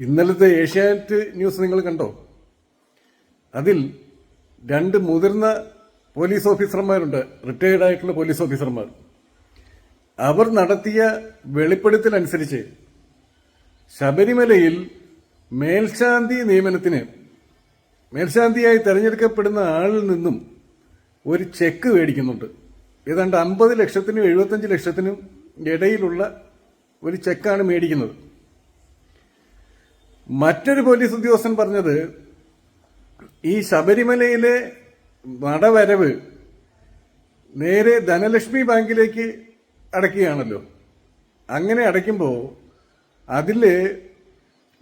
ഇന്നലത്തെ ഏഷ്യാനെറ്റ് ന്യൂസ് നിങ്ങൾ കണ്ടോ? അതിൽ രണ്ട് മുതിർന്ന പോലീസ് ഓഫീസർമാരുണ്ട് റിട്ടയേർഡ് ആയിട്ടുള്ള പോലീസ് ഓഫീസർമാർ. അവർ നടത്തിയ വെളിപ്പെടുത്തലനുസരിച്ച് ശബരിമലയിൽ മേൽശാന്തി നിയമനത്തിന് മേൽശാന്തിയായി തെരഞ്ഞെടുക്കപ്പെടുന്ന ആളിൽ നിന്നും ഒരു ചെക്ക് മേടിക്കുന്നുണ്ട്. ഏതാണ്ട് അമ്പത് ലക്ഷത്തിനും എഴുപത്തഞ്ച് ലക്ഷത്തിനും ഇടയിലുള്ള ഒരു ചെക്കാണ് മേടിക്കുന്നത്. മറ്റൊരു പോലീസ് ഉദ്യോഗസ്ഥൻ പറഞ്ഞത് ഈ ശബരിമലയിലെ നടവരവ് നേരെ ധനലക്ഷ്മി ബാങ്കിലേക്ക് അടയ്ക്കുകയാണല്ലോ. അങ്ങനെ അടയ്ക്കുമ്പോൾ അതിൽ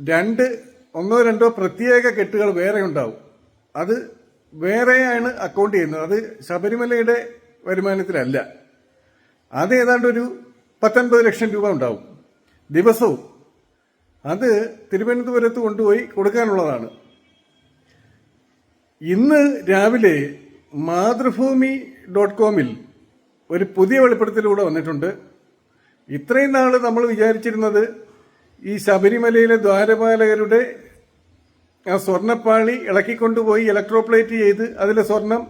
രണ്ട് ഒന്നോ രണ്ടോ പ്രത്യേക കെട്ടുകൾ വേറെ ഉണ്ടാവും. അത് വേറെയാണ് അക്കൗണ്ട് ചെയ്യുന്നത്. അത് ശബരിമലയുടെ വരുമാനത്തിലല്ല. അത് ഏതാണ്ട് ഒരു പത്തൊൻപത് ലക്ഷം രൂപ ഉണ്ടാവും. ദിവസവും. അത് തിരുവനന്തപുരത്ത് കൊണ്ടുപോയി കൊടുക്കാനുള്ളതാണ്. ഇന്ന് രാവിലെ മാതൃഭൂമി ഡോട്ട് കോമിൽ ഒരു പുതിയ വെളിപ്പെടുത്തലൂടെ വന്നിട്ടുണ്ട്. ഇത്രയും നാൾ നമ്മൾ വിചാരിച്ചിരുന്നത് ഈ ശബരിമലയിലെ ദ്വാരപാലകരുടെ ആ സ്വർണപ്പാളി ഇളക്കിക്കൊണ്ടുപോയി ഇലക്ട്രോപ്ലേറ്റ് ചെയ്ത് അതിലെ സ്വർണം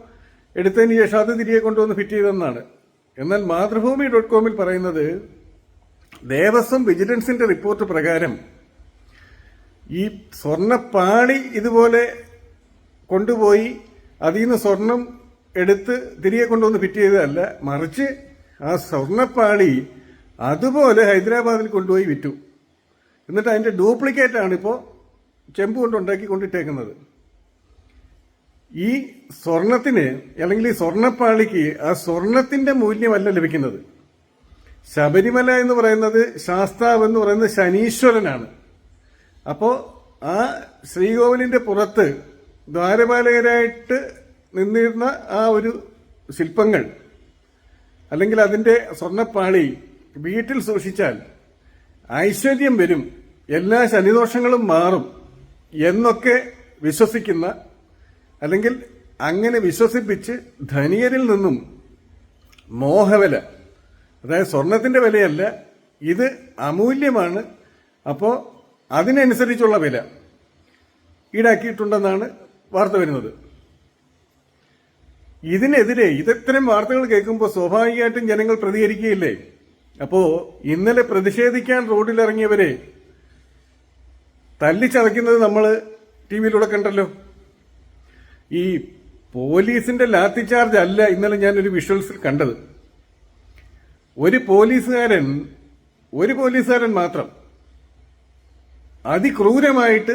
എടുത്തതിന് ശേഷം അത് തിരികെ കൊണ്ടുവന്ന് ഫിറ്റ് ചെയ്തെന്നാണ്. എന്നാൽ മാതൃഭൂമി ഡോട്ട് കോമിൽ പറയുന്നത് ദേവസ്വം വിജിലൻസിന്റെ റിപ്പോർട്ട് പ്രകാരം ഈ സ്വർണപ്പാളി ഇതുപോലെ കൊണ്ടുപോയി അതിൽ നിന്ന് സ്വർണം എടുത്ത് തിരികെ കൊണ്ടുവന്ന് ഫിറ്റ് ചെയ്തതല്ല മറിച്ച് ആ സ്വർണപ്പാളി അതുപോലെ ഹൈദരാബാദിൽ കൊണ്ടുപോയി വിറ്റു. എന്നിട്ട് ഡ്യൂപ്ലിക്കേറ്റ് ആണ് ഇപ്പോൾ ചെമ്പ് കൊണ്ട് ഉണ്ടാക്കി കൊണ്ടിട്ടേക്കുന്നത്. ഈ സ്വർണത്തിന് അല്ലെങ്കിൽ ഈ സ്വർണപ്പാളിക്ക് ആ സ്വർണത്തിന്റെ മൂല്യമല്ല ലഭിക്കുന്നത്. ശബരിമല എന്ന് പറയുന്നത് ശാസ്താവ് എന്ന് പറയുന്നത് ശനീശ്വരനാണ്. അപ്പോ ആ ശ്രീകോവിലിന്റെ പുറത്ത് ദ്വാരപാലകരായിട്ട് നിന്നിരുന്ന ആ ഒരു ശില്പങ്ങൾ അല്ലെങ്കിൽ അതിന്റെ സ്വർണപ്പാളി വീട്ടിൽ സൂക്ഷിച്ചാൽ ഐശ്വര്യം വരും എല്ലാ ശനിദോഷങ്ങളും മാറും എന്നൊക്കെ വിശ്വസിക്കുന്ന അല്ലെങ്കിൽ അങ്ങനെ വിശ്വസിപ്പിച്ച് ധനികരിൽ നിന്നും മോഹവില അതായത് സ്വർണത്തിന്റെ വിലയല്ല ഇത് അമൂല്യമാണ്. അപ്പോൾ അതിനനുസരിച്ചുള്ള വില ഈടാക്കിയിട്ടുണ്ടെന്നാണ് വാർത്ത വരുന്നത്. ഇതിനെതിരെ ഇത്തരം വാർത്തകൾ കേൾക്കുമ്പോൾ സ്വാഭാവികമായിട്ടും ജനങ്ങൾ പ്രതികരിക്കുകയില്ലേ? അപ്പോ ഇന്നലെ പ്രതിഷേധിക്കാൻ റോഡിലിറങ്ങിയവരെ തല്ലിച്ചതയ്ക്കുന്നത് നമ്മൾ ടി വിയിലൂടെ കണ്ടല്ലോ. ഈ പോലീസിന്റെ ലാത്തി ചാർജ് അല്ല ഇന്നലെ ഞാൻ ഒരു വിഷ്വൽസിൽ കണ്ടത്. ഒരു പോലീസുകാരൻ ഒരു പോലീസുകാരൻ മാത്രം അതിക്രൂരമായിട്ട്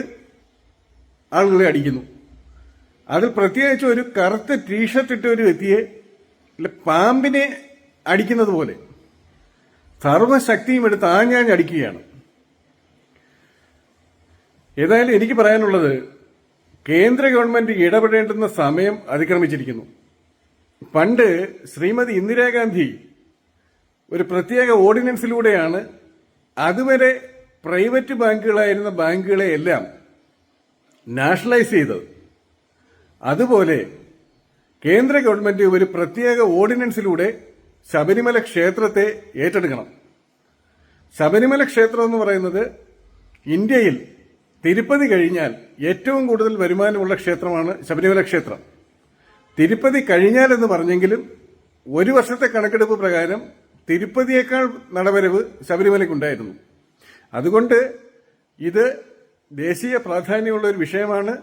ആളുകളെ അടിക്കുന്നു. അതിൽ പ്രത്യേകിച്ച് ഒരു കറുത്ത ടീഷർട്ട് ഇട്ട ഒരു വ്യക്തിയെ പാമ്പിനെ അടിക്കുന്നത് പോലെ സർവശക്തിയും എടുത്ത് ആഞ്ഞാഞ്ഞ് അടിക്കുകയാണ്. ഏതായാലും എനിക്ക് പറയാനുള്ളത് കേന്ദ്ര ഗവൺമെന്റ് ഇടപെടേണ്ടുന്ന സമയം അതിക്രമിച്ചിരിക്കുന്നു. പണ്ട് ശ്രീമതി ഇന്ദിരാഗാന്ധി ഒരു പ്രത്യേക ഓർഡിനൻസിലൂടെയാണ് അതുവരെ പ്രൈവറ്റ് ബാങ്കുകളായിരുന്ന ബാങ്കുകളെ എല്ലാം നാഷണലൈസ് ചെയ്തത്. അതുപോലെ കേന്ദ്ര ഗവൺമെന്റ് ഒരു പ്രത്യേക ഓർഡിനൻസിലൂടെ ശബരിമല ക്ഷേത്രത്തെ ഏറ്റെടുക്കണം. ശബരിമല ക്ഷേത്രം എന്ന് പറയുന്നത് ഇന്ത്യയിൽ തിരുപ്പതി കഴിഞ്ഞാൽ ഏറ്റവും കൂടുതൽ വരുമാനമുള്ള ക്ഷേത്രമാണ് ശബരിമല ക്ഷേത്രം. തിരുപ്പതി കഴിഞ്ഞാലെന്ന് പറഞ്ഞെങ്കിലും ഒരു വർഷത്തെ കണക്കെടുപ്പ് പ്രകാരം തിരുപ്പതിയേക്കാൾ നടവരവ് ശബരിമലയ്ക്കുണ്ടായിരുന്നു. അതുകൊണ്ട് ഇത് ദേശീയ പ്രാധാന്യമുള്ള ഒരു വിഷയമാണ്.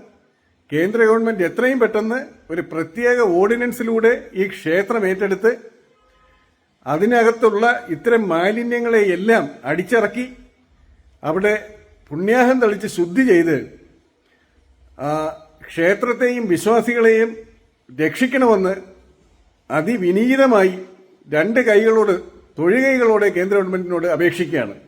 കേന്ദ്ര ഗവൺമെന്റ് എത്രയും പെട്ടെന്ന് ഒരു പ്രത്യേക ഓർഡിനൻസിലൂടെ ഈ ക്ഷേത്രം ഏറ്റെടുത്ത് അതിനകത്തുള്ള ഇത്തരം മാലിന്യങ്ങളെയെല്ലാം അടിച്ചിറക്കി അവിടെ പുണ്യാഹം തളിച്ച് ശുദ്ധി ചെയ്ത് ക്ഷേത്രത്തെയും വിശ്വാസികളെയും രക്ഷിക്കണമെന്ന് അതിവിനീതമായി രണ്ട് കൈകളോട് തൊഴുകൈകളോടെ കേന്ദ്ര ഗവൺമെന്റിനോട് അപേക്ഷിക്കുകയാണ്.